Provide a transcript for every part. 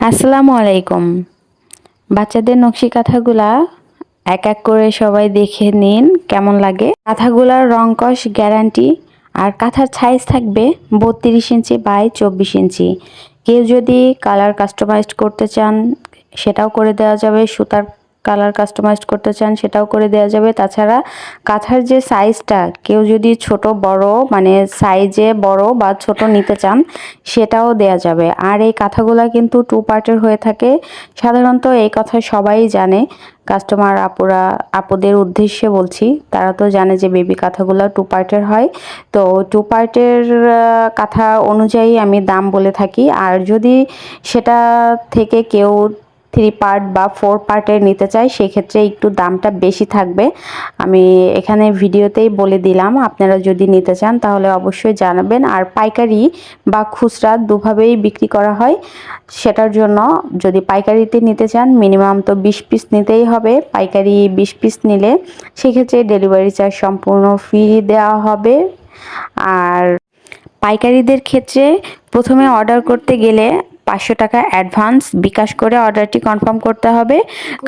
আসসালামু আলাইকুম। বাচ্চাদের নকশি কাঁথাগুলা এক এক করে সবাই দেখে নিন, কেমন লাগে? কাঁথাগুলার রং কষ গ্যারান্টি, আর কাঁথার সাইজ থাকবে বত্রিশ ইঞ্চি বাই চব্বিশ ইঞ্চি। কেউ যদি কালার কাস্টমাইজড করতে চান, সেটাও করে দেওয়া যাবে সুতার কালার কাস্টমাইজ করতে চান সেটাও করে দেওয়া যাবে। তাছাড়া কাঁথার যে সাইজটা, কেউ যদি ছোট, বড় মানে সাইজে বড় বা ছোট নিতে চান, সেটাও দেয়া যাবে। আর এই কাঁথাগুলো কিন্তু টু পার্টের হয়ে থাকে। সাধারণত এই কথা সবাই জানে। কাস্টমার আপুরা, আপুদের উদ্দেশ্যে বলছি। তারা তো জানে যে বেবি কাঁথাগুলো টু পার্টের হয়। তো টু পার্টের কাঁথা অনুযায়ী আমি দাম বলে থাকি। আর যদি সেটা থেকে কেউ থ্রি পার্ট বা ফোর পার্টের নিতে চাই, সেক্ষেত্রে একটু দামটা বেশি থাকবে। আমি এখানে ভিডিওতেই বলে দিলাম, আপনারা যদি নিতে চান তাহলে অবশ্যই জানাবেন। আর পাইকারি বা খুচরা দুভাবেই বিক্রি করা হয়, সেটার জন্য যদি পাইকারিতে নিতে চান, মিনিমাম তো বিশ পিস নিতেই হবে। পাইকারি বিশ পিস নিলে সেক্ষেত্রে ডেলিভারি চার্জ সম্পূর্ণ ফ্রি দেওয়া হবে। আর পাইকারিদের ক্ষেত্রে প্রথমে অর্ডার করতে গেলে পাঁচশো টাকা অ্যাডভান্স। বিকাশ করে অর্ডারটি কনফার্ম করতে হবে।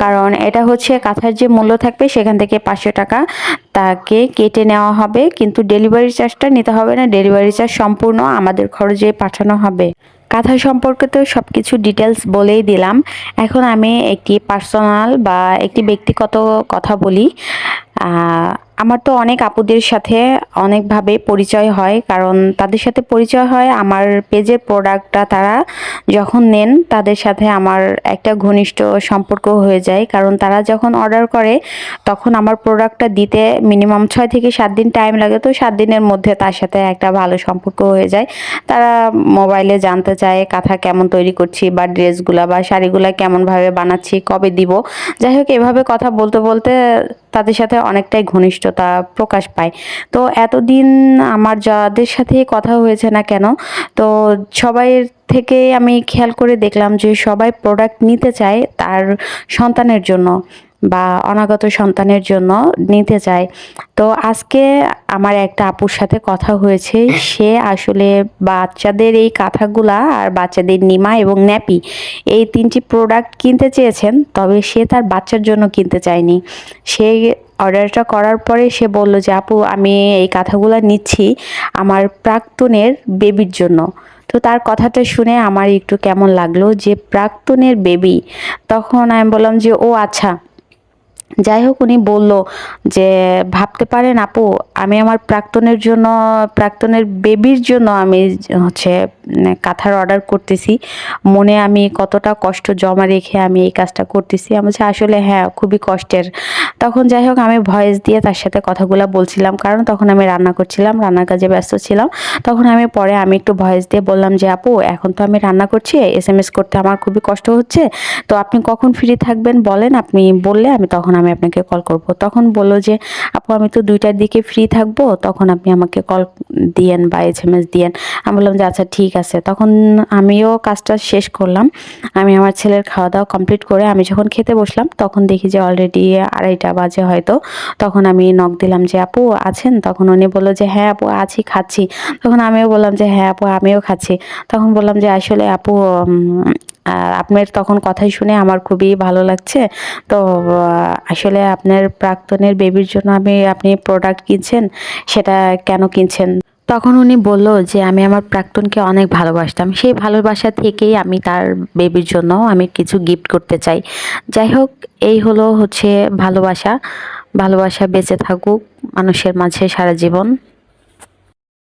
কারণ এটা হচ্ছে কাঁথার যে মূল্য থাকবে সেখান থেকে পাঁচশো টাকা তাকে কেটে নেওয়া হবে। কিন্তু ডেলিভারি চার্জটা নিতে হবে না। ডেলিভারি চার্জ সম্পূর্ণ আমাদের খরচে পাঠানো হবে। কাঁথা সম্পর্কে তো সব কিছু ডিটেলস বলেই দিলাম। এখন আমি একটি পার্সোনাল বা একটি ব্যক্তিগত কথা বলি। আমার তো অনেক আপুদের সাথে অনেকভাবে পরিচয় হয়, কারণ তাদের সাথে পরিচয় হয় আমার পেজের প্রোডাক্টটা তারা যখন নেন, তাদের সাথে আমার একটা ঘনিষ্ঠ সম্পর্ক হয়ে যায়। কারণ তারা যখন অর্ডার করে, তখন আমার প্রোডাক্টটা দিতে মিনিমাম ছয় থেকে সাত দিন টাইম লাগে। তো সাত দিনের মধ্যে তার সাথে একটা ভালো সম্পর্ক হয়ে যায়। তারা মোবাইলে জানতে চায়, কাঁথা কেমন তৈরি করছি বা ড্রেসগুলা বা শাড়িগুলা কেমনভাবে বানাচ্ছি, কবে দিব। যাই হোক, এভাবে কথা বলতে বলতে তাদের সাথে অনেকটাই ঘনিষ্ঠতা প্রকাশ পায়। তো এতদিন আমার যাদের সাথে কথা হয়েছে না কেন, তো সবাই থেকে আমি খেয়াল করে দেখলাম যে সবাই প্রোডাক্ট নিতে চায় তার সন্তানের জন্য। বা অনাগত সন্তানের জন্য নিতে চায়। তো আজকে আমার একটা আপুর সাথে কথা হয়েছে। সে আসলে বাচ্চাদের এই কাঁথাগুলা আর বাচ্চাদের নিমা এবং ন্যাপি এই তিনটি প্রোডাক্ট কিনতে চেয়েছেন, তবে সে তার বাচ্চার জন্য কিনতে চায়নি। সে অর্ডারটা করার পরে সে বলল যে, আপু, আমি এই কাঁথাগুলো নিচ্ছি আমার প্রাক্তনের বেবির জন্য। তো তার কথাটা শুনে আমার একটু কেমন লাগল যে, প্রাক্তনের বেবি তখন আমি বললাম যে, ও আচ্ছা। যাই হোক উনি বলল যে, ভাবতে পারেন আপু, আমি আমার প্রাক্তনের জন্য, প্রাক্তনের বেবির জন্য আমি হচ্ছে কাঁথার অর্ডার করতেছি। মনে আমি কতটা কষ্ট জমা রেখে আমি এই কাজটা করতেছি। আমি বলছি, আসলে হ্যাঁ খুবই কষ্টের। তখন যাই হোক আমি ভয়েস দিয়ে তার সাথে কথাগুলো বলছিলাম, কারণ তখন আমি রান্না করছিলাম, রান্নার কাজে ব্যস্ত ছিলাম। তখন আমি পরে আমি একটু ভয়েস দিয়ে বললাম যে, আপু, এখন তো আমি রান্না করছি এস এম এস করতে আমার খুবই কষ্ট হচ্ছে। তো আপনি কখন ফ্রি থাকবেন বলেন, আপনি বললে আমি তখন আমি আপনাকে কল করব। তখন বলল যে, আপু, আমি তো দুইটার দিকে ফ্রি থাকব, তখন আপনি আমাকে কল দিয়েন বা এস এম এস দিয়েন। আমি বললাম যে আচ্ছা ঠিক আছে। তখন আমিও কাজটা শেষ করলাম। আমি আমার ছেলের খাওয়া দাওয়া কমপ্লিট করে আমি যখন খেতে বসলাম, তখন দেখি যে অলরেডি আড়াইটা বাজে হয়তো। তখন আমি নখ দিলাম যে, আপু, আছেন? তখন উনি বলল যে হ্যাঁ আপু, আছি, খাচ্ছি। তখন আমিও বললাম যে হ্যাঁ আপু, আমিও খাচ্ছি। তখন বললাম যে, আসলে আপু আপনার তখন কথাই শুনে আমার খুবই ভালো লাগছে। তো আসলে আপনার প্রাক্তনের বেবির জন্য আমি, আপনি প্রোডাক্ট কিনছেন, সেটা কেন কিনছেন? তখন উনি বলল যে, আমি আমার প্রাক্তনকে অনেক ভালোবাসতাম। সেই ভালোবাসা থেকেই আমি তার বেবির জন্য আমি কিছু গিফট করতে চাই। যাই হোক, এই হলো হচ্ছে ভালোবাসা। ভালোবাসা বেঁচে থাকুক মানুষের মাঝে সারা জীবন।